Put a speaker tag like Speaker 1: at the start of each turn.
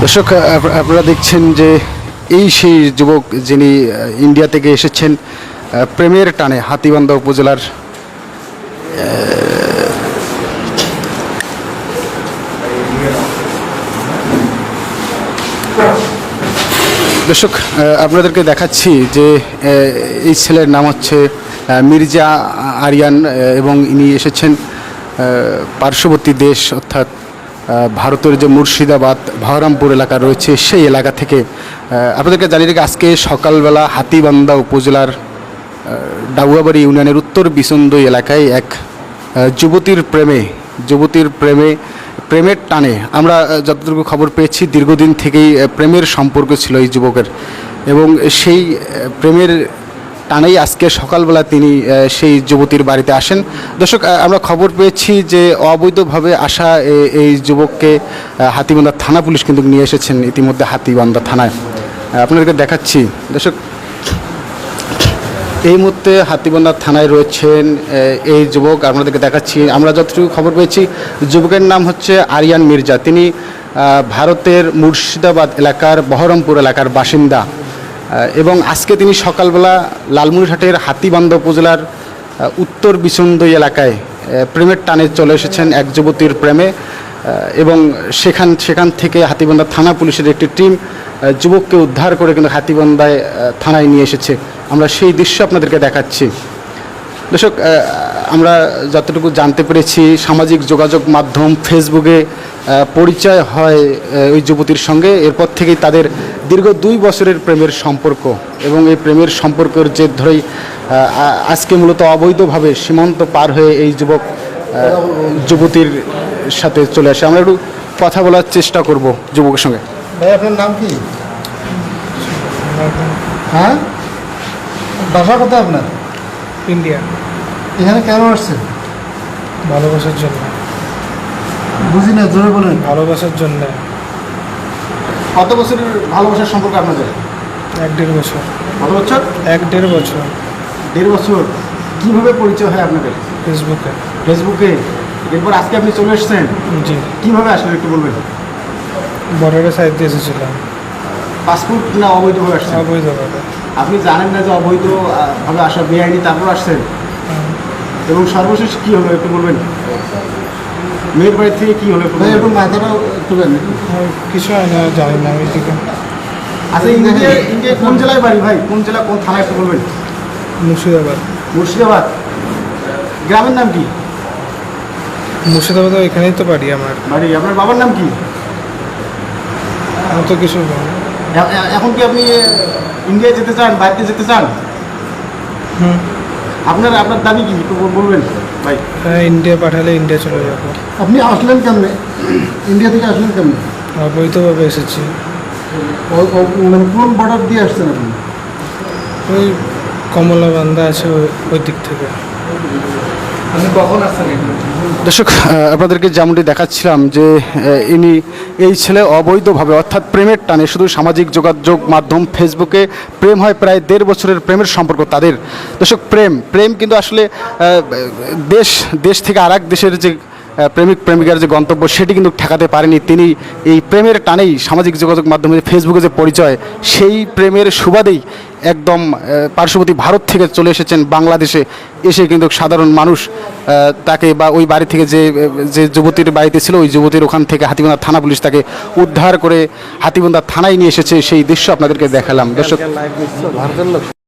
Speaker 1: দর্শক আপ- আপনারা দেখছেন যে এই সেই যুবক যিনি ইন্ডিয়া থেকে এসেছেন প্রেমের টানে হাতিবান্ধা উপজেলার দর্শক আপনাদেরকে দেখাচ্ছি যে এই ছেলের নাম হচ্ছে মির্জা আরিয়ান এবং ইনি এসেছেন পার্শ্ববর্তী দেশ, অর্থাৎ ভারতের যে মুর্শিদাবাদ বহরমপুর এলাকা রয়েছে, সেই এলাকা থেকে আপনাদেরকে জানিয়ে রেখে, আজকে সকালবেলা হাতিবান্ধা উপজেলার ডাউয়াবাড়ি ইউনিয়নের উত্তর বিসন্দই এলাকায় এক যুবতীর প্রেমে যুবতীর প্রেমে, প্রেমের টানে আমরা যতটুকু খবর পেয়েছি, দীর্ঘদিন থেকেই প্রেমের সম্পর্ক ছিল এই যুবকের এবং সেই প্রেমের টানেই আজকে সকালবেলা তিনি সেই যুবতীর বাড়িতে আসেন। দর্শক আমরা খবর পেয়েছি যে অবৈধভাবে আসা এই যুবককে হাতিবান্ধা থানা পুলিশ কিন্তু নিয়ে এসেছেন ইতিমধ্যে হাতিবান্ধা থানায়। আপনাদেরকে দেখাচ্ছি। দর্শক, এই মুহূর্তে হাতিবান্ধা থানায় রয়েছেন এই যুবক। আপনাদেরকে দেখাচ্ছি, আমরা যতটুকু খবর পেয়েছি, যুবকের নাম হচ্ছে আরিয়ান মির্জা। তিনি ভারতের মুর্শিদাবাদ এলাকার বহরমপুর এলাকার বাসিন্দা। এবং আজকে তিনি সকালবেলা লালমুড়িহাটের হাতিবান্ধা উপজেলার উত্তর বিচন্দই এলাকায় প্রেমের টানে চলে এসেছেন এক যুবতীর প্রেমে এবং সেখান সেখান থেকে হাতিবান্ধা থানা পুলিশের একটি টিম যুবককে উদ্ধার করে কিন্তু হাতিবান্ধায় থানায় নিয়ে এসেছে। আমরা সেই দৃশ্য আপনাদেরকে দেখাচ্ছি। দর্শক আমরা যতটুকু জানতে পেরেছি, সামাজিক যোগাযোগ মাধ্যম ফেসবুকে পরিচয় হয় ওই যুবতীর সঙ্গে। এরপর থেকেই তাদের দীর্ঘ দুই বছরের প্রেমের সম্পর্ক এবং এই প্রেমের সম্পর্কের জের ধরেই আজকে মূলত অবৈধভাবে সীমান্ত পার হয়ে এই যুবক যুবতীর সাথে চলে আসে। আমরা একটু কথা বলার চেষ্টা করব যুবকের সঙ্গে।
Speaker 2: নাম কি? হ্যাঁ? বাসা কোথায় আপনার?
Speaker 3: ইন্ডিয়া।
Speaker 2: এখানে কেন আসছেন?
Speaker 3: ভালোবাসার জন্য।
Speaker 2: বুঝি না জোরে বলেন।
Speaker 3: ভালোবাসার জন্য।
Speaker 1: কত বছরের ভালোবাসার সম্পর্ক আপনাদের?
Speaker 3: এক দেড় বছর।
Speaker 1: কত বছর?
Speaker 3: এক দেড় বছর।
Speaker 1: দেড় বছর। কীভাবে পরিচয় হয় আপনাদের?
Speaker 3: ফেসবুকে।
Speaker 1: ফেসবুকে? এরপর আজকে আপনি চলে এসেছেন?
Speaker 3: জি।
Speaker 1: কীভাবে আসলেন একটু বলবেন?
Speaker 3: বর্ডারের সাইড দিয়ে এসেছিলাম।
Speaker 1: পাসপোর্ট না অবৈধভাবে আসছে
Speaker 3: অবৈধভাবে।
Speaker 1: আপনি জানেন না যে অবৈধ ভাবে আসা বেআইনি তারপর আসছেন? এবং সর্বশেষ কি হলো একটু বলবেন? মেয়ের বাড়ি থেকে কি হলো একটু
Speaker 2: মাথাটা তুলেন
Speaker 3: কিছু হয় না জানি না আমি
Speaker 1: আচ্ছা ইন্ডিয়া ইন্ডিয়া কোন জেলায় বাড়ি ভাই? কোন জেলা কোন থানায় একটু বলবেন?
Speaker 3: মুর্শিদাবাদ।
Speaker 1: মুর্শিদাবাদ। গ্রামের নাম কি?
Speaker 3: মুর্শিদাবাদ এখানেই তো বাড়ি আমার।
Speaker 1: বাড়ি আপনার বাবার নাম কি?
Speaker 3: তো কিছু
Speaker 1: এখন কি আপনি ইন্ডিয়া যেতে চান বাইরে যেতে চান? আপনার আপনার দাবি কি? একটু বল- বলবেন ভাই।
Speaker 3: হ্যাঁ ইন্ডিয়া পাঠালে ইন্ডিয়া চলে যাব।
Speaker 2: আপনি আসলেন কেমনে? ইন্ডিয়া থেকে আসলেন কেমনে?
Speaker 3: অবৈধভাবে এসেছি।
Speaker 2: মানে কোন বর্ডার দিয়ে আসছেন আপনি?
Speaker 3: ওই কমলা বান্ধা আছে ওই- দিক থেকে।
Speaker 1: দর্শক আপনাদেরকে যেমনটি দেখাচ্ছিলাম যে ইনি এই ছেলে অবৈধভাবে, অর্থাৎ প্রেমের টানে শুধু সামাজিক যোগাযোগ মাধ্যম ফেসবুকে প্রেম হয় প্রায় দেড় বছরের প্রেমের সম্পর্ক তাদের। দর্শক, প্রেম প্রেম কিন্তু আসলে দেশ দেশ থেকে আর দেশের যে প্রেমিক, প্রেমিকার যে গন্তব্য, সেটি কিন্তু ঠেকাতে পারেনি। তিনি এই প্রেমের টানেই সামাজিক যোগাযোগ মাধ্যমে ফেসবুকে যে পরিচয়, সেই প্রেমের সুবাদেই একদম পার্শ্ববর্তী ভারত থেকে চলে এসেছেন বাংলাদেশে এসে কিন্তু সাধারণ মানুষ তাকে বা ওই বাড়ি থেকে যে যে যুবতীর বাড়িতে ছিল, ওই যুবতীর ওখান থেকে হাতিবন্দা থানা পুলিশ তাকে উদ্ধার করে হাতিবন্দা থানায় নিয়ে এসেছে। সেই দৃশ্য আপনাদেরকে দেখালাম। দর্শক